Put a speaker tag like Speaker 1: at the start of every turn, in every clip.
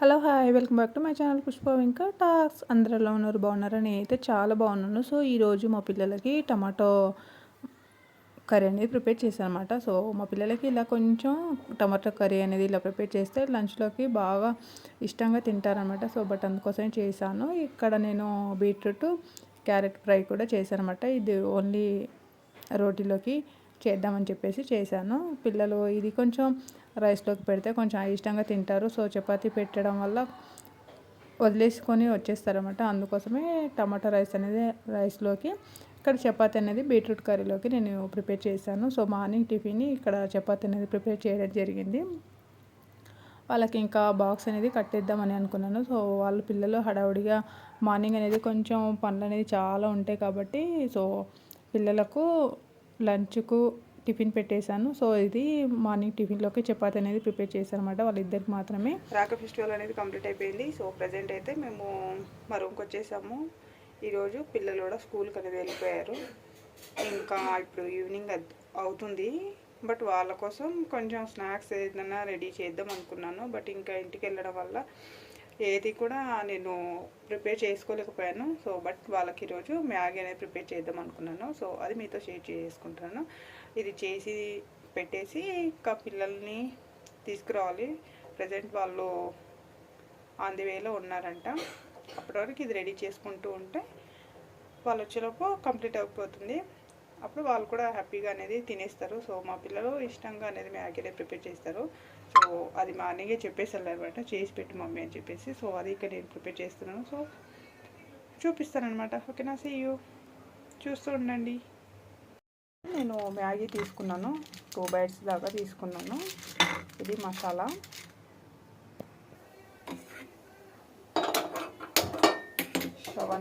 Speaker 1: Hello hi welcome back to my channel Pushpa ఇంకా talks అందరూ ఎలా ఉన్నారు బాగున్నారా? నేనైతే చాలా బాగున్నాను. సో ఈరోజు మా పిల్లలకి టమాటో కర్రీ అనేది ప్రిపేర్ చేశాను అనమాట సో మా పిల్లలకి ఇలా కొంచెం టమాటో కర్రీ అనేది ఇలా ప్రిపేర్ చేస్తే లంచ్లోకి బాగా ఇష్టంగా తింటారనమాట. సో బట్ అందుకోసమే చేశాను. ఇక్కడ నేను బీట్రూట్ క్యారెట్ ఫ్రై కూడా చేశాను అనమాట ఇది ఓన్లీ రోటీలోకి చేద్దామని చెప్పేసి చేశాను. పిల్లలు ఇది కొంచెం రైస్లోకి పెడితే కొంచెం ఇష్టంగా తింటారు. సో చపాతీ పెట్టడం వల్ల వదిలేసుకొని వచ్చేస్తారనమాట అందుకోసమే టమాటా రైస్ అనేది రైస్లోకి ఇక్కడ చపాతీ అనేది బీట్రూట్ కర్రీలోకి నేను ప్రిపేర్ చేశాను. సో మార్నింగ్ టిఫిన్ ఇక్కడ చపాతీ అనేది ప్రిపేర్ చేయడం జరిగింది. వాళ్ళకి ఇంకా బాక్స్ అనేది కట్టేద్దామని అనుకున్నాను. సో వాళ్ళ పిల్లలు హడావుడిగా మార్నింగ్ అనేది కొంచెం పనులు అనేది చాలా ఉంటాయి కాబట్టి సో పిల్లలకు లంచ్కు టిఫిన్ పెట్టేశాను. సో ఇది మార్నింగ్ టిఫిన్లోకి చపాతి అనేది ప్రిపేర్ చేశాను అనమాట వాళ్ళిద్దరికి మాత్రమే.
Speaker 2: రాక ఫెస్టివల్ అనేది కంప్లీట్ అయిపోయింది. సో ప్రజెంట్ అయితే మేము మా రూమ్కి వచ్చేసాము. ఈరోజు పిల్లలు కూడా స్కూల్కి అనేది వెళ్ళిపోయారు. ఇంకా ఇప్పుడు ఈవినింగ్ అవుతుంది. బట్ వాళ్ళ కోసం కొంచెం స్నాక్స్ ఏదైనా రెడీ చేద్దాం అనుకున్నాను. బట్ ఇంకా ఇంటికి వెళ్ళడం వల్ల ఏది కూడా నేను ప్రిపేర్ చేసుకోలేకపోయాను. సో బట్ వాళ్ళకి ఈరోజు మ్యాగీ అనేది ప్రిపేర్ చేద్దాం అనుకున్నాను. సో అది మీతో షేర్ చేసుకుంటాను. ఇది చేసి పెట్టేసి ఇంకా పిల్లల్ని తీసుకురావాలి. ప్రజెంట్ వాళ్ళు ఆన్ ది వేలో ఉన్నారంట. అప్పటి వరకు ఇది రెడీ చేసుకుంటూ ఉంటే వాళ్ళు వచ్చేలోపు కంప్లీట్ అయిపోతుంది. అప్పుడు వాళ్ళు కూడా హ్యాపీగా అనేది తినేస్తారు. సో మా పిల్లలు ఇష్టంగా అనేది మ్యాగీనే ప్రిపేర్ చేస్తారు. సో అది మార్నింగే చెప్పేసారు అనమాట. చేసి పెట్టి మమ్మీ అని చెప్పేసి. సో అది ఇక్కడ నేను ప్రిపేర్ చేస్తున్నాను. సో చూపిస్తాను అనమాట ఓకేనా? సీ యూ చూస్తూ ఉండండి. నేను మ్యాగీ తీసుకున్నాను. టూ బైట్స్ దాకా తీసుకున్నాను. ఇది మసాలా. స్టవ్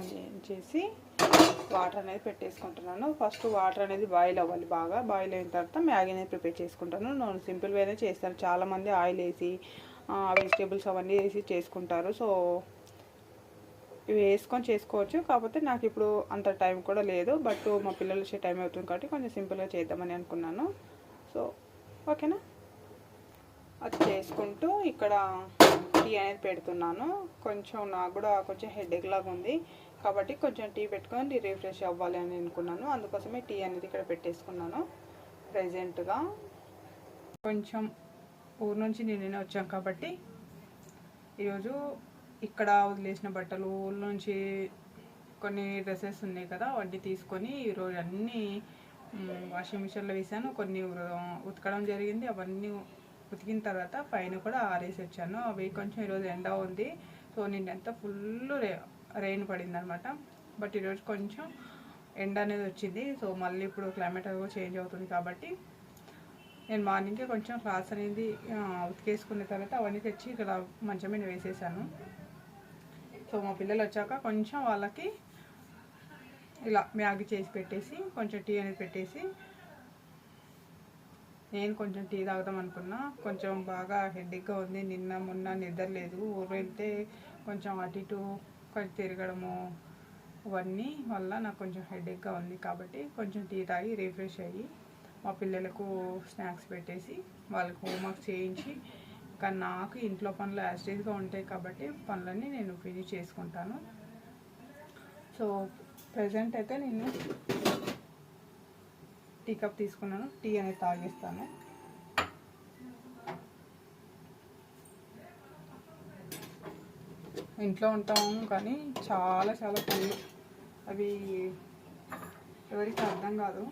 Speaker 2: చేసి వాటర్ అనేది పెట్టేసుకుంటున్నాను. ఫస్ట్ వాటర్ అనేది బాయిల్ అవ్వాలి బాగా. బాయిల్ అయిన తర్వాత మ్యాగీ అనేది ప్రిపేర్ చేసుకుంటాను. నేను సింపుల్ వేనే చేస్తాను చాలామంది ఆయిల్ వేసి వెజిటేబుల్స్ అవన్నీ వేసి చేసుకుంటారు. సో ఇవి వేసుకొని చేసుకోవచ్చు. కాకపోతే నాకు ఇప్పుడు అంత టైం కూడా లేదు. బట్ మా పిల్లలు వచ్చే టైం అవుతుంది కాబట్టి కొంచెం సింపుల్గా చేద్దామని అనుకున్నాను. సో ఓకేనా? అది చేసుకుంటూ ఇక్కడ టీ అనేది పెడుతున్నాను. కొంచెం నాకు కూడా కొంచెం హెడేక్ లాగా ఉంది. కాబట్టి కొంచెం టీ పెట్టుకొని రిఫ్రెష్ అవ్వాలి అని అనుకున్నాను. అందుకోసమే టీ అనేది ఇక్కడ పెట్టేసుకున్నాను ప్రజెంట్గా కొంచెం ఊరు నుంచి నేనే వచ్చాం కాబట్టి ఈరోజు ఇక్కడ వదిలేసిన బట్టలు నుంచి కొన్ని డ్రెస్సెస్ ఉన్నాయి కదా అవన్నీ తీసుకొని ఈరోజు అన్నీ వాషింగ్ మిషన్లో వేసాను కొన్ని ఉతకడం జరిగింది. అవన్నీ ఉతికిన తర్వాత పైన కూడా ఆరేసి వచ్చాను. అవి కొంచెం ఈరోజు ఎండ ఉంది. సో నిన్నంతా ఫుల్ రే రెయిన్ పడింది అనమాట బట్ ఈరోజు కొంచెం ఎండ అనేది వచ్చింది. సో మళ్ళీ ఇప్పుడు క్లైమేట్ కూడా చేంజ్ అవుతుంది కాబట్టి నేను మార్నింగే కొంచెం క్లాస్ అనేది ఉతికేసుకున్న తర్వాత అవన్నీ తెచ్చి ఇక్కడ మంచం మీద వేసేసాను. సో మా పిల్లలు వచ్చాక కొంచెం వాళ్ళకి ఇలా మ్యాగీ చేసి పెట్టేసి కొంచెం టీ అనేది పెట్టేసి నేను కొంచెం టీ తాగుదాం అనుకున్నా. కొంచెం బాగా హెడ్డిక్గా ఉంది. నిన్న మొన్న నిద్ర లేదు. ఊరు వెళ్తే కొంచెం అటు ఇటు కొంచెం తిరగడము అవన్నీ వల్ల నాకు కొంచెం హెడ్ఏక్గా ఉంది కాబట్టి కొంచెం టీ తాగి రిఫ్రెష్ అయ్యి మా పిల్లలకు స్నాక్స్ పెట్టేసి వాళ్ళకి హోంవర్క్ చేయించి కానీ నాకు ఇంట్లో పనులు యాస్టేజ్గా ఉంటాయి కాబట్టి పనులన్నీ నేను ఫినిష్ చేసుకుంటాను. సో ప్రజెంట్ అయితే నేను టీ కప్ తీసుకున్నాను. టీ అనేది తాగేస్తాను. ఇంట్లో ఉంటాము కానీ చాలా చాలా పనులు అవి ఎవరికి అర్థం కాదు.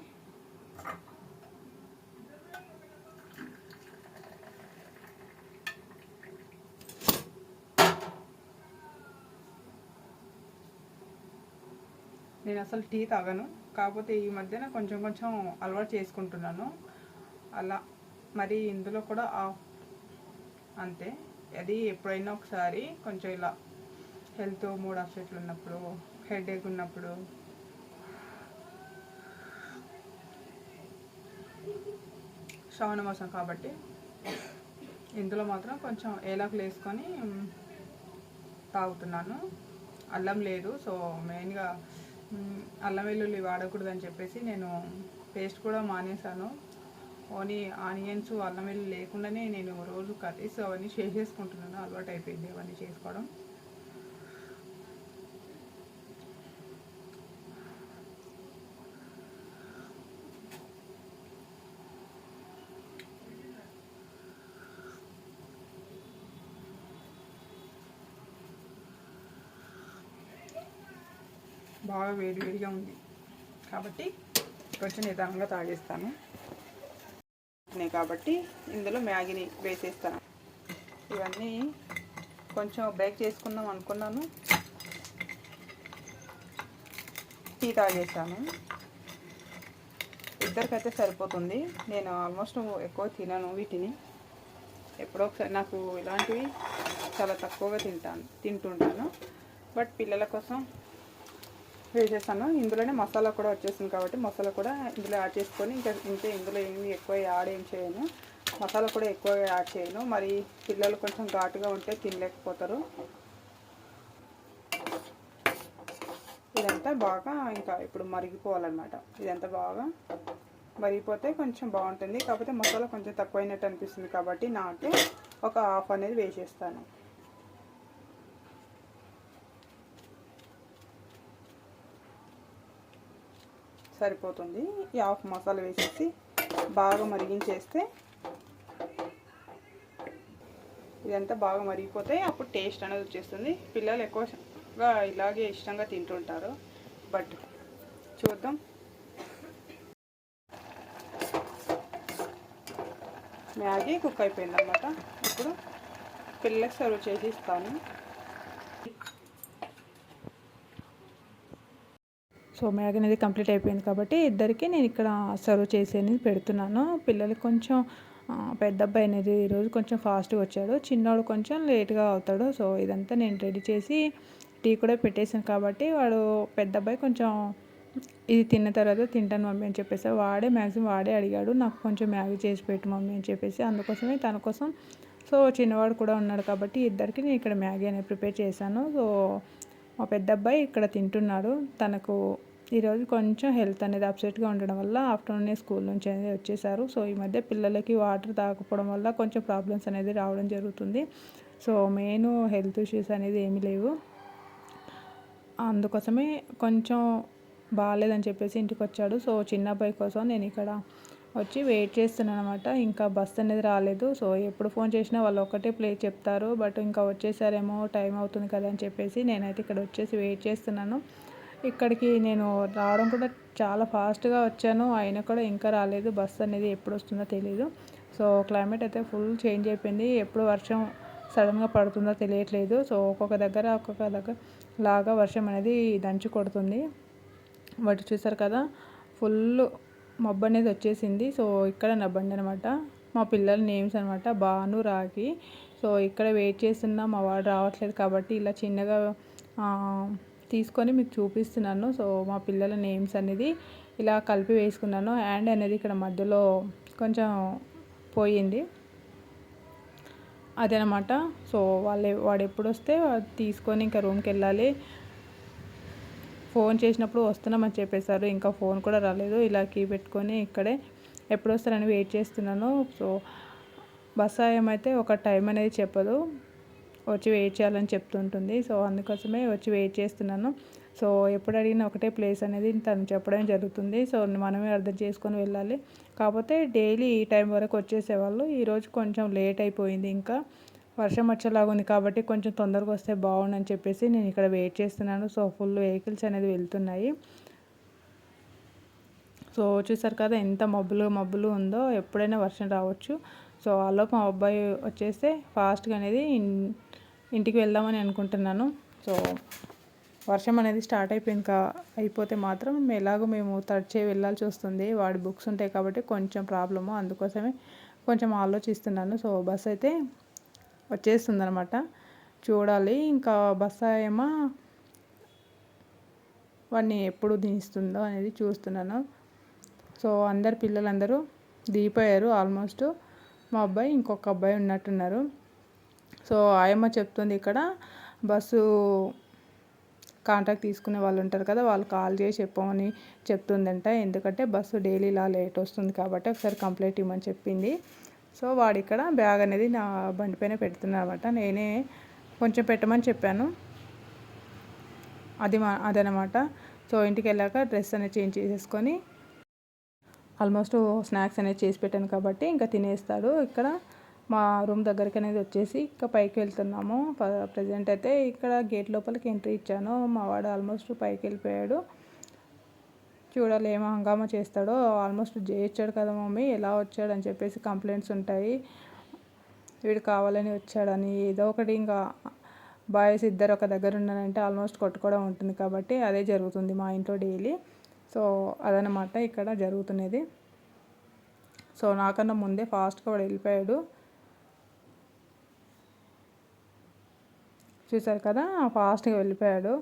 Speaker 2: నేను అసలు టీ తాగను. కాకపోతే ఈ మధ్యన కొంచెం కొంచెం అలవాటు చేసుకుంటున్నాను. అలా. మరి ఇందులో కూడా అంతే. అది ఎప్పుడైనా ఒకసారి కొంచెం ఇలా హెల్త్ మూడ్ అప్సెట్లు ఉన్నప్పుడు హెడేక్ ఉన్నప్పుడు. శ్రావణ మాసం కాబట్టి ఇందులో మాత్రం కొంచెం ఏలాకులు వేసుకొని తాగుతున్నాను. అల్లం లేదు. సో మెయిన్గా అల్లం వెల్లుల్లి వాడకూడదని చెప్పేసి నేను పేస్ట్ కూడా మానేశాను.
Speaker 3: ఓన్లీ ఆనియన్స్ అల్లం వెల్లుల్లి లేకుండానే నేను రోజు కర్రీస్ అవన్నీ చేసేసుకుంటున్నాను. అలవాటు అయిపోయింది అవన్నీ చేసుకోవడం. బాగా వేడివేడిగా ఉంది. కాబట్టి కొంచెం నిదానంగా తాగేస్తాను. కాబట్టి ఇందులో మ్యాగీని వేసేస్తాను. ఇవన్నీ కొంచెం బ్రేక్ చేసుకుందాం అనుకున్నాను. టీ తాగేసాను ఇద్దరికైతే సరిపోతుంది. నేను ఆల్మోస్ట్ ఎక్కువ తినను వీటిని. ఎప్పుడో ఒకసారి నాకు ఇలాంటివి చాలా తక్కువగా తింటాను తింటుంటాను. బట్ పిల్లల కోసం వేసేసాను ఇందులోనే మసాలా కూడా వచ్చేసింది కాబట్టి మసాలా కూడా ఇందులో యాడ్ చేసుకొని ఇంకా ఇంకే ఇందులో ఏమి ఎక్కువ యాడ్ ఏం చేయను. మసాలా కూడా ఎక్కువ యాడ్ చేయను. మరి పిల్లలు కొంచెం ఘాటుగా ఉంటే తినలేకపోతారు. ఇదంతా బాగా ఇంకా ఇప్పుడు మరిగిపోవాలన్నమాట. ఇదంతా బాగా మరిగిపోతే కొంచెం బాగుంటుంది. కాకపోతే మసాలా కొంచెం తక్కువైనట్టు అనిపిస్తుంది కాబట్టి నాకు ఒక హాఫ్ అనేది వేసేస్తాను. సరిపోతుంది. ఈ హాఫ్ మసాలా వేసేసి బాగా మరిగించేస్తే ఇదంతా బాగా మరిగిపోతే అప్పుడు టేస్ట్ అనేది వచ్చేస్తుంది. పిల్లలు ఎక్కువగా ఇలాగే ఇష్టంగా తింటుంటారు. బట్ చూద్దాం. మ్యాగీ కుక్ అయిపోయింది అనమాట ఇప్పుడు పిల్లలకి సర్వ్ చేసి ఇస్తాను.
Speaker 2: సో మ్యాగీ అనేది కంప్లీట్ అయిపోయింది కాబట్టి ఇద్దరికి నేను ఇక్కడ సర్వ్ చేసి అనేది పెడుతున్నాను. పిల్లలకి కొంచెం పెద్ద అబ్బాయి అనేది ఈరోజు కొంచెం ఫాస్ట్గా వచ్చాడు. చిన్నవాడు కొంచెం లేట్గా అవుతాడు. సో ఇదంతా నేను రెడీ చేసి టీ కూడా పెట్టేసాను కాబట్టి వాడు పెద్ద అబ్బాయి కొంచెం ఇది తిన్న తర్వాత తింటాను మమ్మీ అని చెప్పేసి వాడే మ్యాక్సిమం వాడే అడిగాడు. నాకు కొంచెం మ్యాగీ చేసి పెట్టు మమ్మీ అని చెప్పేసి అందుకోసమే తన కోసం. సో చిన్నవాడు కూడా ఉన్నాడు కాబట్టి ఇద్దరికి నేను ఇక్కడ మ్యాగీ అనేది ప్రిపేర్ చేశాను. సో మా పెద్ద అబ్బాయి ఇక్కడ తింటున్నాడు. తనకు ఈరోజు కొంచెం హెల్త్ అనేది అప్సెట్గా ఉండడం వల్ల ఆఫ్టర్నూన్ స్కూల్ నుంచి అనేది వచ్చేసారు. సో ఈ మధ్య పిల్లలకి వాటర్ తాగకపోవడం వల్ల కొంచెం ప్రాబ్లమ్స్ అనేది రావడం జరుగుతుంది. సో మెయిన్ హెల్త్ ఇష్యూస్ అనేది ఏమీ లేవు. అందుకోసమే కొంచెం బాగాలేదని చెప్పేసి ఇంటికి వచ్చాడు. సో చిన్న అబ్బాయి కోసం నేను ఇక్కడ వచ్చి వెయిట్ చేస్తున్నాను అనమాట ఇంకా బస్ అనేది రాలేదు. సో ఎప్పుడు ఫోన్ చేసినా వాళ్ళు ఒకటే ప్లే చెప్తారు. బట్ ఇంకా వచ్చేసారేమో టైం అవుతుంది కదా అని చెప్పేసి నేనైతే ఇక్కడ వచ్చేసి వెయిట్ చేస్తున్నాను. ఇక్కడికి నేను రావడం కూడా చాలా ఫాస్ట్గా వచ్చాను. అయినా కూడా ఇంకా రాలేదు. బస్ అనేది ఎప్పుడు వస్తుందో తెలియదు సో క్లైమేట్ అయితే ఫుల్ చేంజ్ అయిపోయింది. ఎప్పుడు వర్షం సడన్గా పడుతుందో తెలియట్లేదు. సో ఒక్కొక్క దగ్గర ఒక్కొక్క దగ్గర లాగా వర్షం అనేది దంచి కొడుతుంది. వాటి చూసారు కదా ఫుల్ మబ్బు అనేది వచ్చేసింది. సో ఇక్కడ నా బండి అనమాట మా పిల్లల నేమ్స్ అనమాట. భాను రాగి సో ఇక్కడ వెయిట్ చేస్తున్నా మా వాడు రావట్లేదు కాబట్టి ఇలా చిన్నగా తీసుకొని మీకు చూపిస్తున్నాను. సో మా పిల్లల నేమ్స్ అనేది ఇలా కలిపి వేసుకున్నాను. అండ్ అనేది ఇక్కడ మధ్యలో కొంచెం పోయింది. అదనమాట. సో వాళ్ళు వాడు ఎప్పుడు వస్తే తీసుకొని ఇంకా రూమ్కి వెళ్ళాలి. ఫోన్ చేసినప్పుడు వస్తున్నామని చెప్పేశారు. ఇంకా ఫోన్ కూడా రాలేదు. ఇలా కీ పెట్టుకొని ఇక్కడే ఎప్పుడు వస్తారని వెయిట్ చేస్తున్నాను. సో బస్ ఏమైతే ఒక టైం అనేది చెప్పదు. వచ్చి వెయిట్ చేయాలని చెప్తుంటుంది. సో అందుకోసమే వచ్చి వెయిట్ చేస్తున్నాను. సో ఎప్పుడు అడిగినా ఒకటే ప్లేస్ అనేది తను చెప్పడం జరుగుతుంది. సో మనమే అర్థం చేసుకొని వెళ్ళాలి. కాకపోతే డైలీ ఈ టైం వరకు వచ్చేసేవాళ్ళు. ఈరోజు కొంచెం లేట్ అయిపోయింది. ఇంకా వర్షం వచ్చేలాగా ఉంది కాబట్టి కొంచెం తొందరగా వస్తే బాగుండని చెప్పేసి నేను ఇక్కడ వెయిట్ చేస్తున్నాను. సో ఫుల్ వెహికల్స్ అనేది వెళ్తున్నాయి. సో చూసారు కదా ఎంత మబ్బులు మబ్బులు ఉందో ఎప్పుడైనా వర్షం రావచ్చు. సో ఆలోపు మా అబ్బాయి వచ్చేస్తే ఫాస్ట్గా అనేది ఇన్- ఇంటికి వెళ్దామని అనుకుంటున్నాను. సో వర్షం అనేది స్టార్ట్ అయిపోయింది కా అయిపోతే మాత్రం ఎలాగో మేము తడిచే వెళ్ళాల్సి వస్తుంది. వాడి బుక్స్ ఉంటాయి కాబట్టి కొంచెం ప్రాబ్లము అందుకోసమే కొంచెం ఆలోచిస్తున్నాను. సో బస్ అయితే వచ్చేస్తుంది అనమాట చూడాలి. ఇంకా బస్ వాడిని ఎప్పుడు దినిస్తుందో అనేది చూస్తున్నాను. సో అందరు పిల్లలందరూ దిగిపోయారు ఆల్మోస్ట్. మా అబ్బాయి ఇంకొక అబ్బాయి ఉన్నట్టున్నారు. సో ఆయమ్మ చెప్తుంది ఇక్కడ బస్సు కాంట్రాక్ట్ తీసుకునే వాళ్ళు ఉంటారు కదా వాళ్ళు కాల్ చేసి చెప్పమని చెప్తుందంట. ఎందుకంటే బస్సు డైలీ ఇలా లేట్ వస్తుంది కాబట్టి ఒకసారి కంప్లైంట్ ఇవ్వమని చెప్పింది. సో వాడు ఇక్కడ బ్యాగ్ అనేది నా బండి పైన పెడుతున్నారన్నమాట. నేనే కొంచెం పెట్టమని చెప్పాను. అది మా అదనమాట సో ఇంటికి వెళ్ళాక డ్రెస్ అనేది చేంజ్ చేసేసుకొని ఆల్మోస్ట్ స్నాక్స్ అనేది చేసి పెట్టాను కాబట్టి ఇంకా తినేస్తాడు. ఇక్కడ మా రూమ్ దగ్గరికి అనేది వచ్చేసి ఇంకా పైకి వెళ్తున్నాము. ప్రజెంట్ అయితే ఇక్కడ గేట్ లోపలికి ఎంట్రీ ఇచ్చాను. మా వాడు ఆల్మోస్ట్ పైకి వెళ్ళిపోయాడు. చూడాలి ఏమో హంగామా చేస్తాడో. ఆల్మోస్ట్ చేయొచ్చాడు కదా మమ్మీ ఎలా వచ్చాడు అని చెప్పేసి కంప్లైంట్స్ ఉంటాయి. వీడు కావాలని వచ్చాడని ఏదో ఒకటి ఇంకా బాయ్స్ ఇద్దరు ఒక దగ్గర ఉన్నారంటే ఆల్మోస్ట్ కొట్టుకోవడం ఉంటుంది కాబట్టి అదే జరుగుతుంది మా ఇంట్లో డైలీ. సో అదనమాట ఇక్కడ జరుగుతున్నది. సో నాకన్నా ముందే ఫాస్ట్గా వాడు వెళ్ళిపోయాడు. చూసారు కదా ఫాస్ట్గా వెళ్ళిపోయాడు.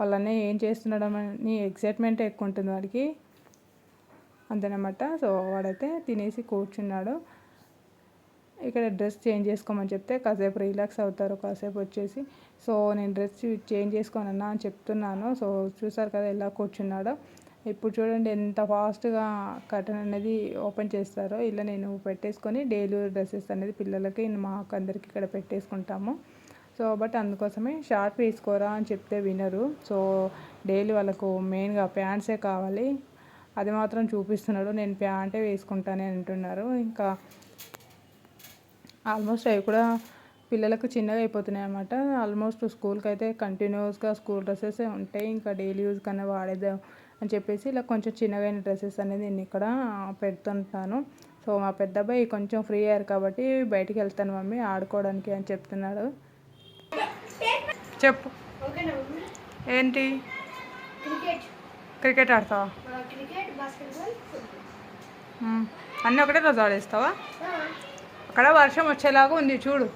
Speaker 2: వాళ్ళనే ఏం చేస్తున్నాడని ఎక్సైట్మెంట్ ఎక్కువ ఉంటుంది వాడికి. అంతేనమాట. సో వాడైతే తినేసి కూర్చున్నాడు. ఇక్కడ డ్రెస్ చేంజ్ చేసుకోమని చెప్తే కాసేపు రిలాక్స్ అవుతారు కాసేపు వచ్చేసి. సో నేను డ్రెస్ చేంజ్ చేసుకోనన్నా అని చెప్తున్నాను. సో చూసారు కదా ఎలా కూర్చున్నాడో. ఇప్పుడు చూడండి ఎంత ఫాస్ట్గా కర్టన్ అనేది ఓపెన్ చేస్తారో. ఇలా నేను పెట్టేసుకొని డైలీ డ్రెస్సెస్ అనేది పిల్లలకి మాకు అందరికి ఇక్కడ పెట్టేసుకుంటాము. సో బట్ అందుకోసమే షార్ట్ వేసుకోరా అని చెప్తే వినరు. సో డైలీ వాళ్ళకు మెయిన్గా ప్యాంట్సే కావాలి. అది మాత్రం చూపిస్తున్నాడు. నేను ప్యాంటే వేసుకుంటానే అంటున్నారు. ఇంకా ఆల్మోస్ట్ అవి కూడా పిల్లలకు చిన్నగా అయిపోతున్నాయి అన్నమాట. ఆల్మోస్ట్ స్కూల్కి అయితే కంటిన్యూస్గా స్కూల్ డ్రెస్సెస్ ఉంటాయి. ఇంకా డైలీ యూజ్ కన్నా వాడేదాం అని చెప్పేసి ఇలా కొంచెం చిన్నగా డ్రెస్సెస్ అనేది నేను ఇక్కడ పెడుతుంటాను. సో మా పెద్ద అబ్బాయి కొంచెం ఫ్రీ అయ్యారు కాబట్టి బయటికి వెళ్తాను మమ్మీ ఆడుకోవడానికి అని చెప్తున్నాడు. చెప్పు. ఏంటి?
Speaker 4: క్రికెట్.
Speaker 2: ఆడతావా. అన్నీ ఒకటే రోజు ఆడేస్తావా? అక్కడ వర్షం వచ్చేలాగా ఉంది చూడు.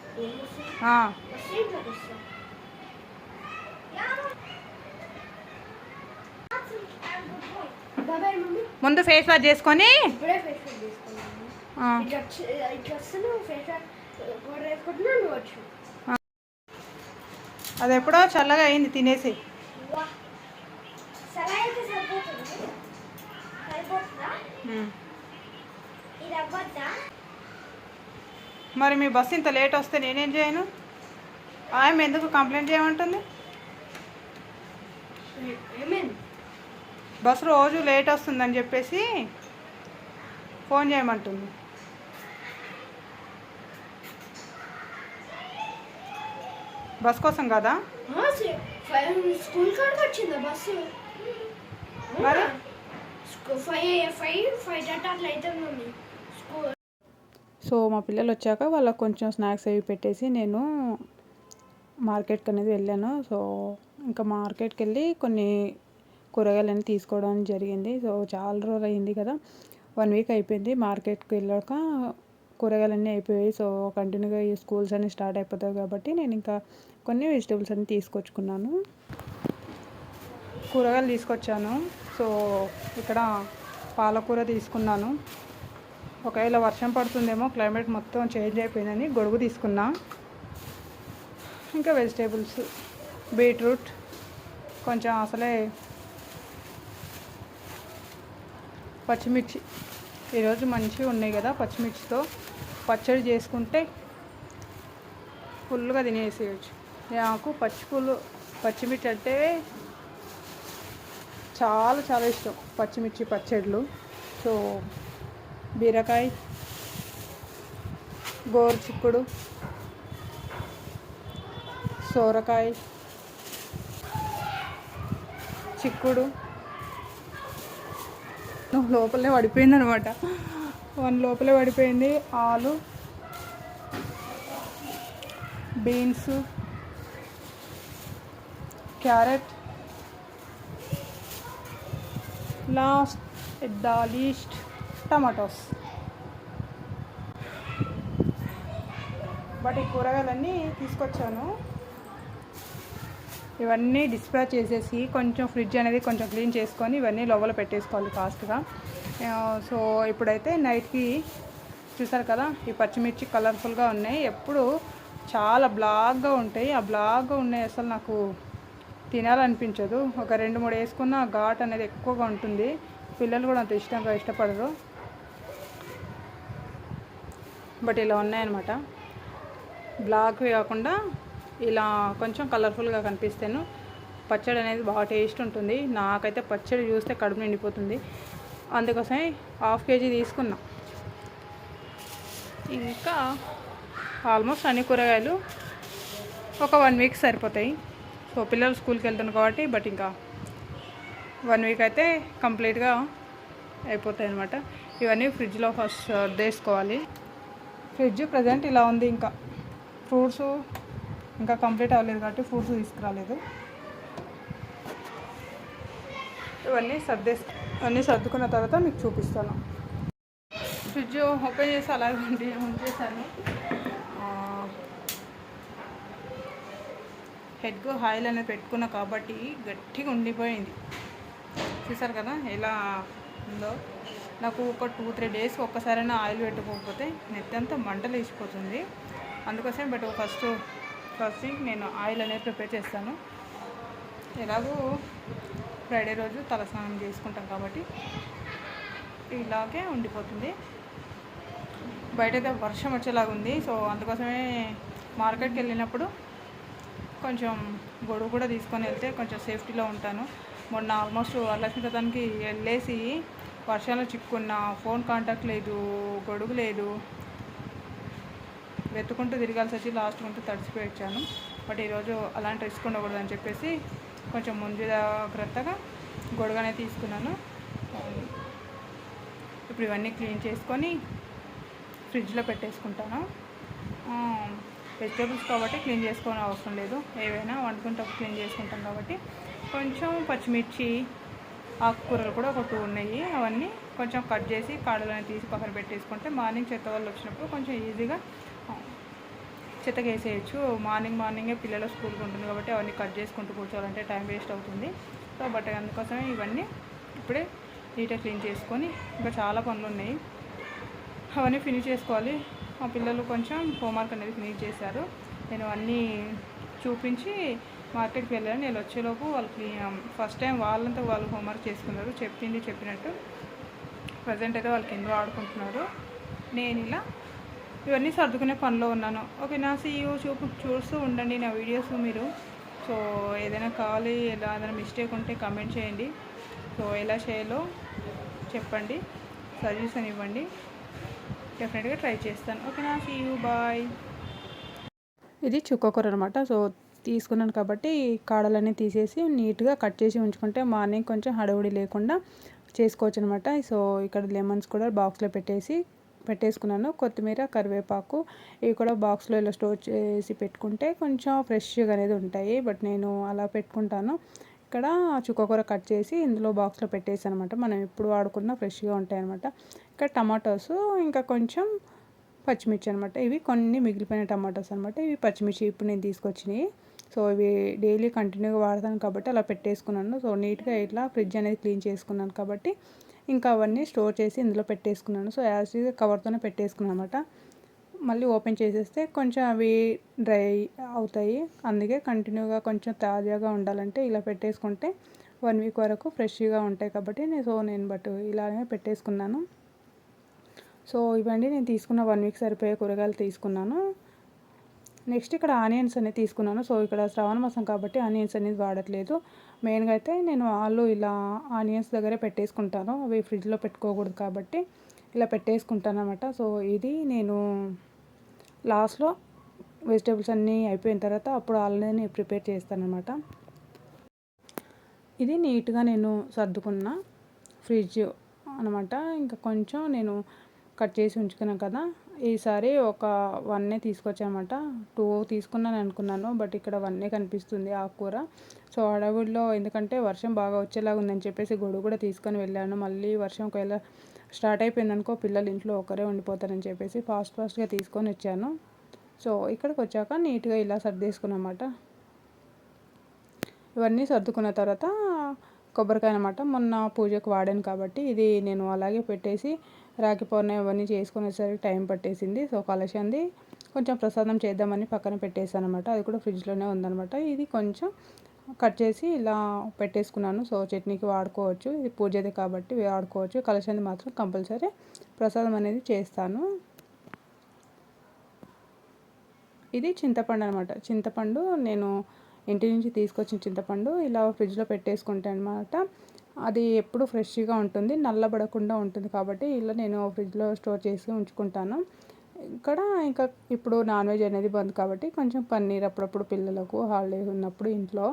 Speaker 2: ముందు ఫేస్ వాష్ చేసుకొని?
Speaker 4: ఇట్లా వచ్చి ఇట్లా వస్తున్నావు ఫేస్ వాష్ పౌడర్ వేసుకుంటున్నావు నువ్వు వచ్చు
Speaker 2: అది ఎప్పుడో చల్లగా అయింది తినేసి మరి మీ బస్సు ఇంత లేట్ వస్తే నేనేం చేయను? ఆమె ఎందుకు కంప్లైంట్ చేయమంటుంది? బస్సు రోజు లేట్ వస్తుందని చెప్పేసి ఫోన్ చేయమంటుంది. బస్ కోసం కదా?
Speaker 4: స్కూల్ కాడికి వచ్చిందా బస్సు?
Speaker 2: మరి? సో మా పిల్లలు వచ్చాక వాళ్ళకి కొంచెం స్నాక్స్ అవి పెట్టేసి నేను మార్కెట్కి అనేది వెళ్ళాను. సో ఇంకా మార్కెట్కి వెళ్ళి కొన్ని కూరగాయలు అన్నీ తీసుకోవడం జరిగింది. సో చాలా రోజులు అయింది కదా. వన్ వీక్ అయిపోయింది మార్కెట్కి వెళ్ళాక కూరగాయలన్నీ అయిపోయాయి. సో కంటిన్యూగా ఈ స్కూల్స్ అన్నీ స్టార్ట్ అయిపోతాయి కాబట్టి నేను ఇంకా కొన్ని వెజిటేబుల్స్ అన్నీ తీసుకొచ్చుకున్నాను. కూరగాయలు తీసుకొచ్చాను. సో ఇక్కడ పాలకూర తీసుకున్నాను. ఒకవేళ వర్షం పడుతుందేమో క్లైమేట్ మొత్తం చేంజ్ అయిపోయిందని గొడుగు తీసుకున్నా. ఇంకా వెజిటేబుల్స్ బీట్రూట్ కొంచెం అసలే పచ్చిమిర్చి. ఈరోజు మంచిగా ఉన్నాయి కదా పచ్చిమిర్చితో. పచ్చడి చేసుకుంటే ఫుల్గా తినేసేయచ్చు. నాకు పచ్చిపులు పచ్చిమిర్చి అంటే చాలా చాలా ఇష్టం పచ్చిమిర్చి పచ్చళ్ళు సో బీరకాయ గోరు చిక్కుడు సోరకాయ చిక్కుడు. లోపలే పడిపోయిందనమాట. వన్ లోపల పడిపోయింది. ఆలు beans carrot last at the least tomatoes. But ఈ కూరగాయలన్నీ తీసుకొచ్చాను. ఇవన్నీ డిస్ప్లే చేసేసి కొంచెం ఫ్రిడ్జ్ అనేది కొంచెం క్లీన్ చేసుకొని ఇవన్నీ లోపల పెట్టేసుకోవాలి ఫాస్ట్గా. సో ఇప్పుడైతే నైట్కి చూసారు కదా ఈ పచ్చిమిర్చి కలర్ఫుల్గా ఉన్నాయి. ఎప్పుడు చాలా బ్లాక్గా ఉంటాయి. ఆ బ్లాక్గా ఉన్నాయి అసలు నాకు తినాలనిపించదు. ఒక రెండు మూడు వేసుకున్న ఘాట్ అనేది ఎక్కువగా ఉంటుంది. పిల్లలు కూడా అంత ఇష్టంగా ఇష్టపడరు. బట్ ఇలా ఉన్నాయన్నమాట. బ్లాక్ కాకుండా ఇలా కొంచెం కలర్ఫుల్గా కనిపిస్తాను. పచ్చడి అనేది బాగా టేస్ట్ ఉంటుంది. నాకైతే పచ్చడి చూస్తే కడుపు నిండిపోతుంది. అందుకోసమే హాఫ్ కేజీ తీసుకున్నా. ఇంకా ఆల్మోస్ట్ అన్ని కూరగాయలు ఒక వన్ వీక్ సరిపోతాయి. సో పిల్లలు స్కూల్కి వెళ్తున్నారు కాబట్టి బట్ ఇంకా వన్ వీక్ అయితే కంప్లీట్గా అయిపోతాయి అనమాట ఇవన్నీ ఫ్రిడ్జ్లో ఫస్ట్ వేసుకోవాలి. ఫ్రిడ్జ్ ప్రజెంట్ ఇలా ఉంది ఇంకా. ఫ్రూట్స్ ఇంకా కంప్లీట్ అవ్వలేదు కాబట్టి ఫ్రూట్స్ తీసుకురాలేదు. ఇవన్నీ సర్దేసి అన్నీ సర్దుకున్న తర్వాత మీకు చూపిస్తాను. ఫ్రిడ్జ్ ఓపెన్ చేసి అలాగే ఉండి ఉంచేసాను హెడ్కు ఆయిల్ అనేది పెట్టుకున్నా కాబట్టి గట్టిగా ఉండిపోయింది. చూసారు కదా ఎలా ఉందో. నాకు ఒక టూ త్రీ డేస్ ఒక్కసారైనా ఆయిల్ పెట్టుకోకపోతే నెత్తంతా మంటలు వేసిపోతుంది అందుకోసం బట్ ఫస్ట్ ఫస్ట్ నేను ఆయిల్ అనేది ప్రిపేర్ చేస్తాను. ఎలాగో ఫ్రైడే రోజు తలస్నానం చేసుకుంటాం కాబట్టి ఇలాగే ఉండిపోతుంది. బయట అయితే వర్షం వచ్చేలాగా ఉంది. సో అందుకోసమే మార్కెట్కి వెళ్ళినప్పుడు కొంచెం గొడుగు కూడా తీసుకొని వెళ్తే కొంచెం సేఫ్టీలో ఉంటాను. మొన్న ఆల్మోస్ట్ వరలక్ష్మి వ్రతానికి వెళ్ళేసి వర్షంలో చిక్కున్న ఫోన్ కాంటాక్ట్ లేదు గొడుగు లేదు. వెతుకుంటూ తిరగాల్సి వచ్చి లాస్ట్ ఉంటూ తడిసిపోయి వచ్చాను. బట్ ఈరోజు అలాంటి రిస్క్ ఉండకూడదని చెప్పేసి కొంచెం ముందు జాగ్రత్తగా గొడగనే తీసుకున్నాను. ఇప్పుడు ఇవన్నీ క్లీన్ చేసుకొని ఫ్రిడ్జ్లో పెట్టేసుకుంటాను. వెజిటేబుల్స్ కాబట్టి క్లీన్ చేసుకోవడం అవసరం లేదు. ఏవైనా వండుకుంటే క్లీన్ చేసుకుంటాం కాబట్టి కొంచెం పచ్చిమిర్చి ఆకుకూరలు కూడా ఒక టూ ఉన్నాయి. అవన్నీ కొంచెం కట్ చేసి కాడలని తీసి పక్కన పెట్టేసుకుంటే మార్నింగ్ చెత్త వాళ్ళు వచ్చినప్పుడు కొంచెం ఈజీగా చెత్తగా వేసేయచ్చు. మార్నింగ్ మార్నింగే పిల్లల స్కూల్కి ఉంటుంది కాబట్టి అవన్నీ కట్ చేసుకుంటూ కూర్చోవాలంటే టైం వేస్ట్ అవుతుంది. సో బట్ అందుకోసమే ఇవన్నీ ఇప్పుడే నీట్గా క్లీన్ చేసుకొని ఇంకా చాలా పనులు ఉన్నాయి. అవన్నీ ఫినిష్ చేసుకోవాలి. మా పిల్లలు కొంచెం హోంవర్క్ అనేది ఫినిష్ చేశారు. నేను అన్నీ చూపించి మార్కెట్కి వెళ్ళాను నేను వచ్చేలోపు వాళ్ళకి ఫస్ట్ టైం వాళ్ళంతా వాళ్ళు హోంవర్క్ చేసుకున్నారు. చెప్పింది చెప్పినట్టు ప్రజెంట్ అయితే వాళ్ళు కింద ఆడుకుంటున్నారు. నేను ఇలా ఇవన్నీ సర్దుకునే పనిలో ఉన్నాను. ఓకే నా సీఈఓ చూపు చూస్తూ ఉండండి నా వీడియోస్ మీరు. సో ఏదైనా కావాలి ఎలా ఏదైనా మిస్టేక్ ఉంటే కమెంట్ చేయండి. సో ఎలా చేయాలో చెప్పండి. సజెషన్ ఇవ్వండి. డెఫినెట్గా ట్రై చేస్తాను. ఓకేనా నా సీయూ బాయ్ ఇది చుక్కకూర అనమాట సో తీసుకున్నాను కాబట్టి కాడలన్నీ తీసేసి నీట్గా కట్ చేసి ఉంచుకుంటే మార్నింగ్ కొంచెం హడవుడి లేకుండా చేసుకోవచ్చు అనమాట సో ఇక్కడ లెమన్స్ కూడా బాక్స్లో పెట్టేసి పెట్టేసుకున్నాను. కొత్తిమీర కరివేపాకు ఇవి కూడా బాక్స్లో ఇలా స్టోర్ చేసి పెట్టుకుంటే కొంచెం ఫ్రెష్గా అనేది ఉంటాయి. బట్ నేను అలా పెట్టుకుంటాను. ఇక్కడ చుక్కకూర కట్ చేసి ఇందులో బాక్స్లో పెట్టేసి అనమాట మనం ఎప్పుడు వాడుకున్నా ఫ్రెష్గా ఉంటాయి అనమాట ఇక్కడ టమాటోస్ ఇంకా కొంచెం పచ్చిమిర్చి అనమాట ఇవి కొన్ని మిగిలిపోయిన టమాటోస్ అనమాట ఇవి పచ్చిమిర్చి ఇప్పుడు నేను తీసుకొచ్చినాయి సో ఇవి డైలీ కంటిన్యూగా వాడతాను కాబట్టి అలా పెట్టేసుకున్నాను. సో నీట్గా ఇట్లా ఫ్రిడ్జ్ అనేది క్లీన్ చేసుకున్నాను కాబట్టి ఇంకా అవన్నీ స్టోర్ చేసి ఇందులో పెట్టేసుకున్నాను. సో యాజ్ కవర్తోనే పెట్టేసుకున్నాను అనమాట మళ్ళీ ఓపెన్ చేసేస్తే కొంచెం అవి డ్రై అవుతాయి. అందుకే కంటిన్యూగా కొంచెం తాజాగా ఉండాలంటే ఇలా పెట్టేసుకుంటే వన్ వీక్ వరకు ఫ్రెష్గా ఉంటాయి కాబట్టి నేను సో నేను బట్ ఇలానే పెట్టేసుకున్నాను. సో ఇవ్వండి నేను తీసుకున్న వన్ వీక్ సరిపోయే కూరగాయలు తీసుకున్నాను. నెక్స్ట్ ఇక్కడ ఆనియన్స్ అనేది తీసుకున్నాను. సో ఇక్కడ శ్రావణ మాసం కాబట్టి ఆనియన్స్ అనేది వాడట్లేదు. మెయిన్గా అయితే నేను ఆలు ఇలా ఆనియన్స్ దగ్గరే పెట్టేసుకుంటాను. అవి ఫ్రిడ్జ్లో పెట్టుకోకూడదు కాబట్టి ఇలా పెట్టేసుకుంటాను అనమాట సో ఇది నేను లాస్ట్లో వెజిటేబుల్స్ అన్నీ అయిపోయిన తర్వాత అప్పుడు ఆల్రెడీ ప్రిపేర్ చేస్తాను అనమాట ఇది నీట్గా నేను సర్దుకున్న ఫ్రిడ్జ్ అనమాట ఇంకా కొంచెం నేను కట్ చేసి ఉంచుకున్నాను కదా ఈసారి ఒక వన్నే తీసుకొచ్చానమాట టూ తీసుకున్నాను అనుకున్నాను బట్ ఇక్కడ వన్నే కనిపిస్తుంది ఆకుకూర సో అడవుల్లో ఎందుకంటే వర్షం బాగా వచ్చేలాగా ఉందని చెప్పేసి గొడుగు కూడా తీసుకొని వెళ్ళాను. మళ్ళీ వర్షం ఒకవేళ స్టార్ట్ అయిపోయిందనుకో పిల్లలు ఇంట్లో ఒకరే ఉండిపోతారని చెప్పేసి ఫాస్ట్ ఫాస్ట్గా తీసుకొని వచ్చాను. సో ఇక్కడికి వచ్చాక నీట్గా ఇలా సర్దేసుకున్నమాట. ఇవన్నీ సర్దుకున్న తర్వాత కొబ్బరికాయ అనమాట మొన్న పూజకు వాడాను కాబట్టి ఇది నేను అలాగే పెట్టేసి రాఖీ పౌర్ణమి అవన్నీ చేసుకుని వచ్చేసరికి టైం పట్టేసింది. సో కలశంది కొంచెం ప్రసాదం చేద్దామని పక్కన పెట్టేసాను అనమాట అది కూడా ఫ్రిడ్జ్లోనే ఉందనమాట ఇది కొంచెం కట్ చేసి ఇలా పెట్టేసుకున్నాను. సో చట్నీకి వాడుకోవచ్చు. ఇది పూజది కాబట్టి వాడుకోవచ్చు. కలశాన్ని మాత్రం కంపల్సరీ ప్రసాదం అనేది చేస్తాను. ఇది చింతపండు అనమాట చింతపండు నేను ఇంటి నుంచి తీసుకొచ్చిన చింతపండు ఇలా ఫ్రిడ్జ్లో పెట్టేసుకుంటాను అనమాట అది ఎప్పుడు ఫ్రెష్గా ఉంటుంది నల్లబడకుండా ఉంటుంది కాబట్టి ఇలా నేను ఫ్రిడ్జ్లో స్టోర్ చేసి ఉంచుకుంటాను. ఇక్కడ ఇంకా ఇప్పుడు నాన్ వెజ్ అనేది బంద్ కాబట్టి కొంచెం పన్నీర్ అప్పుడప్పుడు పిల్లలకు హాలిడేస్ ఉన్నప్పుడు ఇంట్లో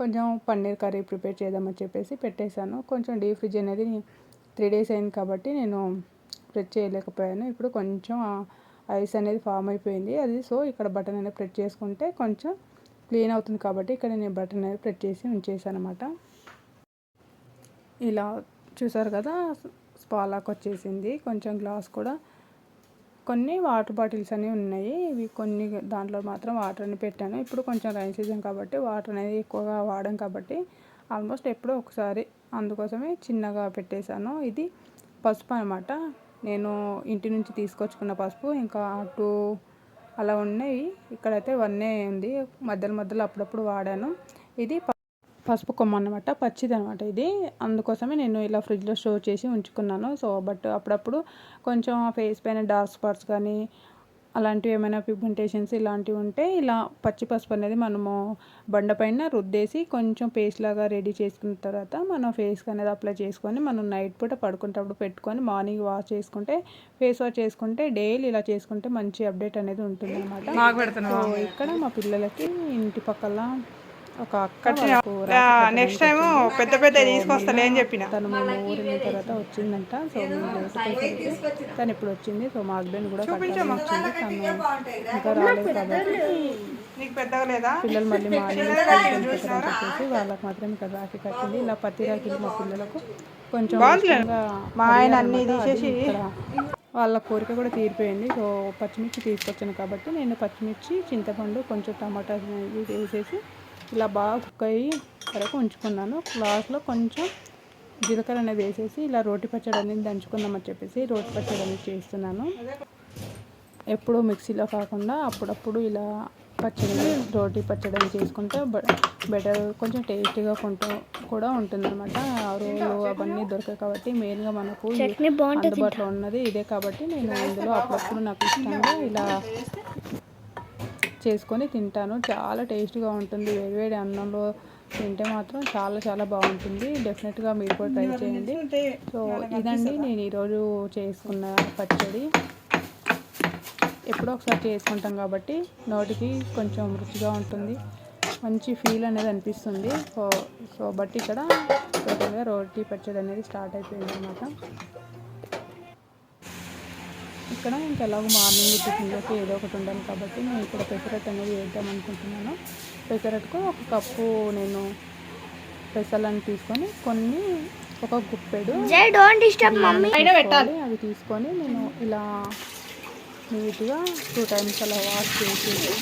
Speaker 2: కొంచెం పన్నీర్ కర్రీ ప్రిపేర్ చేద్దామని చెప్పేసి పెట్టేశాను. కొంచెం డీప్ ఫ్రిడ్జ్ అనేది త్రీ డేస్ అయింది కాబట్టి నేను ప్రెస్ చేయలేకపోయాను. ఇప్పుడు కొంచెం ఐస్ అనేది ఫామ్ అయిపోయింది. అది సో ఇక్కడ బటన్ అనేది ప్రెస్ చేసుకుంటే కొంచెం క్లీన్ అవుతుంది కాబట్టి ఇక్కడ నేను బటన్ అనేది ప్రెస్ చేసి ఉంచేసాను అనమాట ఇలా చూసారు కదా స్పాలాక్ వచ్చేసింది. కొంచెం గ్లాస్ కూడా. కొన్ని వాటర్ బాటిల్స్ అనేవి ఉన్నాయి. ఇవి కొన్ని దాంట్లో మాత్రం వాటర్ అని పెట్టాను. ఇప్పుడు కొంచెం రైన్ సీజన్ కాబట్టి వాటర్ అనేది ఎక్కువగా వాడాం కాబట్టి ఆల్మోస్ట్ ఎప్పుడో ఒకసారి అందుకోసమే చిన్నగా పెట్టేశాను. ఇది పసుపు అనమాట నేను ఇంటి నుంచి తీసుకొచ్చుకున్న పసుపు. ఇంకా టూ అలా ఉన్నాయి. ఇక్కడైతే వన్నే ఉంది. మధ్యలో మధ్యలో అప్పుడప్పుడు వాడాను. ఇది ప- పసుపు కొమ్మ అనమాట పచ్చిది అనమాట ఇది. అందుకోసమే నేను ఇలా ఫ్రిడ్జ్లో స్టోర్ చేసి ఉంచుకున్నాను. సో బట్ అప్పుడప్పుడు కొంచెం ఫేస్ పైన డార్క్ స్పాట్స్ కానీ అలాంటివి ఏమైనా పిగ్మెంటేషన్స్ ఇలాంటివి ఉంటే ఇలా పచ్చి పసుపు అనేది మనము బండ పైన రుద్దేసి కొంచెం పేస్ట్ లాగా రెడీ చేసుకున్న తర్వాత మనం ఫేస్కి అనేది అప్లై చేసుకొని మనం నైట్ పూట పడుకునేటప్పుడు పెట్టుకొని మార్నింగ్ వాష్ చేసుకుంటే ఫేస్ వాష్ చేసుకుంటే డైలీ ఇలా చేసుకుంటే మంచి అప్డేట్ అనేది ఉంటుంది అనమాట ఇక్కడ మా పిల్లలకి ఇంటి పక్కల ఒక అక్క
Speaker 3: నెక్స్ట్ టైం. పెద్ద పెద్ద అని
Speaker 2: మేము
Speaker 3: చెప్పిన.
Speaker 2: తను మేము ఊరిన తర్వాత వచ్చిందంట. సో తను ఇప్పుడు వచ్చింది. సో మా హస్బెండ్ కూడా వచ్చింది తను ఇంకా రాలేదు కాబట్టి
Speaker 3: నీకు పెద్దగా లేదా?
Speaker 2: పిల్లలు మళ్ళీ మార్నింగ్ వెళ్ళిపోతారని చెప్పేసి వాళ్ళకి మాత్రం ఇక్కడ రాఖీ కట్టింది. ఇలా పత్తి రాఖీలు మా పిల్లలకు కొంచెం
Speaker 3: మా ఆయన అన్ని తీసేసి
Speaker 2: వాళ్ళ కోరిక కూడా తీరిపోయింది. సో పచ్చిమిర్చి తీసుకొచ్చాను కాబట్టి నేను పచ్చిమిర్చి చింతపండు కొంచెం టమాటా వేసేసి ఇలా బాగా కుక్ అయ్యి వరకు ఉంచుకున్నాను. లాస్ట్లో కొంచెం జీలకర్ర అనేది వేసేసి ఇలా రోటి పచ్చడి అనేది దంచుకుందామని చెప్పేసి రోటి పచ్చడి అనేది చేస్తున్నాను. ఎప్పుడూ మిక్సీలో కాకుండా అప్పుడప్పుడు ఇలా పచ్చడి రోటి పచ్చడి అని చేసుకుంటే బెటర్ కొంచెం టేస్టీగా కొంటూ కూడా ఉంటుందన్నమాట. ఆ రోలు అవన్నీ దొరకాయి కాబట్టి మెయిన్గా మనకు అందుబాటులో ఉన్నది ఇదే కాబట్టి నేను ఇందులో అప్పుడప్పుడు నాకు ఇష్టంగా ఇలా చేసుకొని తింటాను. చాలా టేస్ట్గా ఉంటుంది. వేడివేడి అన్నంలో తింటే మాత్రం చాలా చాలా బాగుంటుంది. డెఫినెట్గా మీరు కూడా ట్రై చేయండి. సో ఇదండి నేను ఈరోజు చేసుకున్న పచ్చడి. ఎప్పుడో ఒకసారి చేసుకుంటాం కాబట్టి నోటికి కొంచెం రుచిగా ఉంటుంది. మంచి ఫీల్ అనేది అనిపిస్తుంది. సో సో బట్ ఇక్కడ టోటల్గా రోటీ పచ్చడి అనేది స్టార్ట్ అయిపోయింది అనమాట ఇక్కడ ఇంకా ఎలాగో మార్నింగ్ టిఫిన్లోకి ఏదో ఒకటి ఉండాలి కాబట్టి నేను ఇక్కడ పెసరట్టు అనేది వేద్దాం అనుకుంటున్నాను. పెసరట్టుకు ఒక కప్పు నేను పెసలని తీసుకొని కొన్ని ఒక గుప్పెడు తీసుకోవాలి. అవి తీసుకొని నేను ఇలా నీట్గా టూ టైమ్స్ అలా వాష్ చేసేసి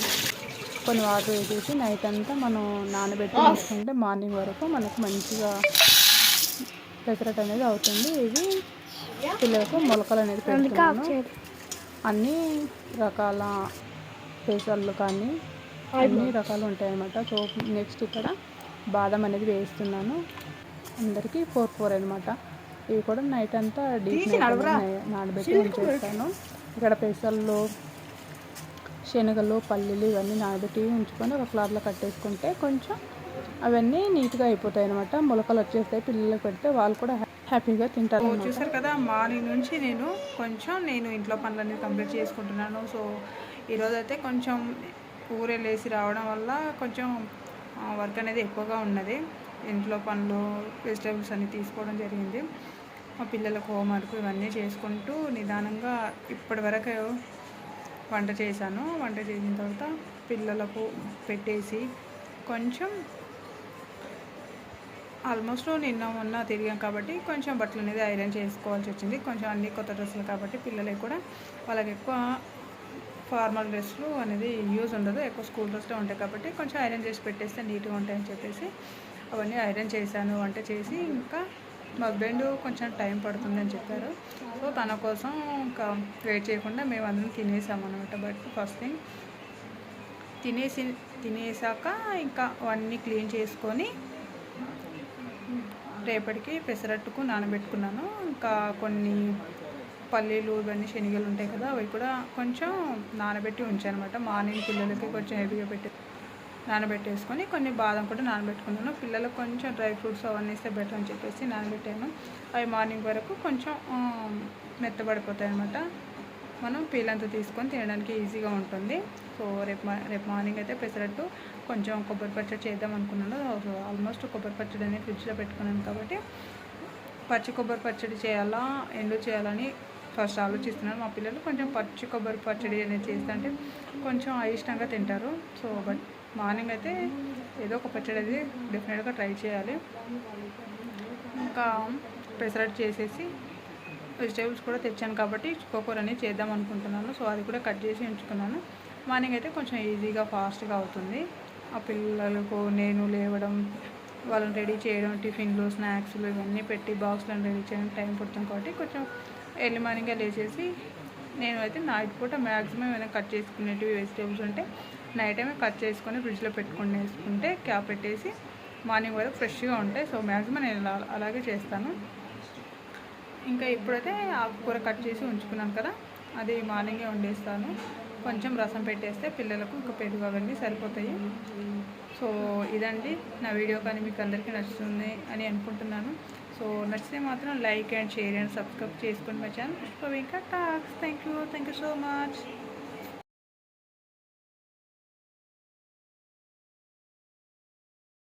Speaker 2: కొన్ని వాటర్ వేసేసి నైట్ అంతా మనం నానబెట్టి ఉంచుకుంటే మార్నింగ్ వరకు మనకు మంచిగా పెసరట్ అనేది అవుతుంది. ఇది పిల్లలకు మొలకలు అనేది పెడుతున్నాను. అన్ని రకాల పెసర్లు కానీ అన్ని రకాలు ఉంటాయన్నమాట. సో నెక్స్ట్ ఇక్కడ బాదం అనేది వేస్తున్నాను అందరికీ ఫోర్ ఫోర్ అనమాట ఇవి కూడా నైట్ అంతా డీప్ నానబెట్టి ఉంచేస్తాను. ఇక్కడ పెసర్లు శనగలు పల్లీలు ఇవన్నీ నానబెట్టి ఉంచుకొని ఒక క్లాత్లో కట్టేసుకుంటే కొంచెం అవన్నీ నీట్గా అయిపోతాయి అనమాట మొలకలు వచ్చేస్తాయి పిల్లలకు పెడితే వాళ్ళు కూడా హ్యాపీగా తింటారు.
Speaker 3: చూసారు కదా మార్నింగ్ నుంచి నేను కొంచెం నేను ఇంట్లో పనులన్నీ కంప్లీట్ చేసుకుంటున్నాను. సో ఈరోజు అయితే కొంచెం ఊరెళ్ళేసి రావడం వల్ల కొంచెం వర్క్ అనేది ఎక్కువగా ఉన్నది. ఇంట్లో పనులు వెజిటేబుల్స్ అన్నీ తీసుకోవడం జరిగింది. మా పిల్లలకు హోంవర్క్ ఇవన్నీ చేసుకుంటూ నిదానంగా ఇప్పటి వరకు వంట చేశాను. వంట చేసిన తర్వాత పిల్లలకు పెట్టేసి కొంచెం ఆల్మోస్ట్ నిన్న మొన్న తిరిగాం కాబట్టి కొంచెం బట్టలు అనేది ఐరన్ చేసుకోవాల్సి వచ్చింది. కొంచెం అన్ని కొత్త డ్రెస్సులు కాబట్టి పిల్లలకి కూడా వాళ్ళకి ఎక్కువ ఫార్మల్ డ్రెస్సులు అనేది యూజ్ ఉండదు. ఎక్కువ స్కూల్ డ్రెస్లో ఉంటాయి కాబట్టి కొంచెం ఐరన్ చేసి పెట్టేస్తే నీట్గా ఉంటాయని చెప్పేసి అవన్నీ ఐరన్ చేశాను వంట చేసి. ఇంకా మా హస్బెండ్ కొంచెం టైం పడుతుందని చెప్పారు. సో తన కోసం ఇంకా వెయిట్ చేయకుండా మేము అందరం తినేసాము అనమాట బట్ ఫస్ట్ థింగ్
Speaker 2: తినేసి తినేసాక ఇంకా అవన్నీ క్లీన్ చేసుకొని రేపటికి పెసరట్టుకు నానబెట్టుకున్నాను. ఇంకా కొన్ని పల్లీలు ఇవన్నీ శనగలు ఉంటాయి కదా అవి కూడా కొంచెం నానబెట్టి ఉంచాను అనమాట మార్నింగ్ పిల్లలకి కొంచెం హెవీగా పెట్టి నానబెట్టేసుకొని కొన్ని బాదం కూడా నానబెట్టుకున్నాను. పిల్లలకు కొంచెం డ్రై ఫ్రూట్స్ అవన్నీ ఇస్తే బెటర్ అని చెప్పేసి నానబెట్టాను. అవి మార్నింగ్ వరకు కొంచెం మెత్తబడిపోతాయి అనమాట మనం పీలంతా తీసుకొని తినడానికి ఈజీగా ఉంటుంది. సో రేపు మా- రేపు మార్నింగ్ అయితే పెసరట్టు కొంచెం కొబ్బరి పచ్చడి చేద్దాం అనుకున్నాను. సో ఆల్మోస్ట్ కొబ్బరి పచ్చడి అనేది ఫ్రిడ్జ్లో పెట్టుకున్నాను కాబట్టి పచ్చి కొబ్బరి పచ్చడి చేయాలా ఎండు చేయాలని ఫస్ట్ ఆలోచిస్తున్నాను. మా పిల్లలు కొంచెం పచ్చి కొబ్బరి పచ్చడి అనేది చేస్తుంటే కొంచెం అయిష్టంగా తింటారు. సో బట్ మార్నింగ్ అయితే ఏదో ఒక పచ్చడి అది డెఫినెట్గా ట్రై చేయాలి. ఇంకా పెసరట్టు చేసేసి వెజిటేబుల్స్ కూడా తెచ్చాను కాబట్టి చుక్కకూర అనేది చేద్దాం అనుకుంటున్నాను. సో అది కూడా కట్ చేసి ఉంచుకున్నాను. మార్నింగ్ అయితే కొంచెం ఈజీగా ఫాస్ట్గా అవుతుంది. ఆ పిల్లలకు నేను లేవడం వాళ్ళని రెడీ చేయడం టిఫిన్లు స్నాక్స్లు ఇవన్నీ పెట్టి బాక్స్లను రెడీ చేయడం టైం పడుతుంది కాబట్టి కొంచెం ఎర్లీ మార్నింగ్గా లేచేసి నేను అయితే నైట్ పూట మ్యాక్సిమం ఏమైనా కట్ చేసుకునేటివి వెజిటేబుల్స్ ఉంటే నైట్ టైమే కట్ చేసుకొని ఫ్రిడ్జ్లో పెట్టుకొని వేసుకుంటే క్యాప్ పెట్టేసి మార్నింగ్ వరకు ఫ్రెష్గా ఉంటాయి. సో మ్యాక్సిమం నేను అలా- అలాగే చేస్తాను. ఇంకా ఇప్పుడైతే ఆకుకూర కట్ చేసి ఉంచుకున్నాను కదా అది మార్నింగే వండేస్తాను. కొంచెం రసం పెట్టేస్తే పిల్లలకు ఇంకా పెరుగు అవన్నీ సరిపోతాయి. సో ఇదండి నా వీడియో కానీ మీకు అందరికీ నచ్చుతుంది అని అనుకుంటున్నాను. సో నచ్చితే మాత్రం like and share and subscribe చేసుకోండి మా ఛానల్. పుష్ప ఇంకా talks. Thank you thank you so much.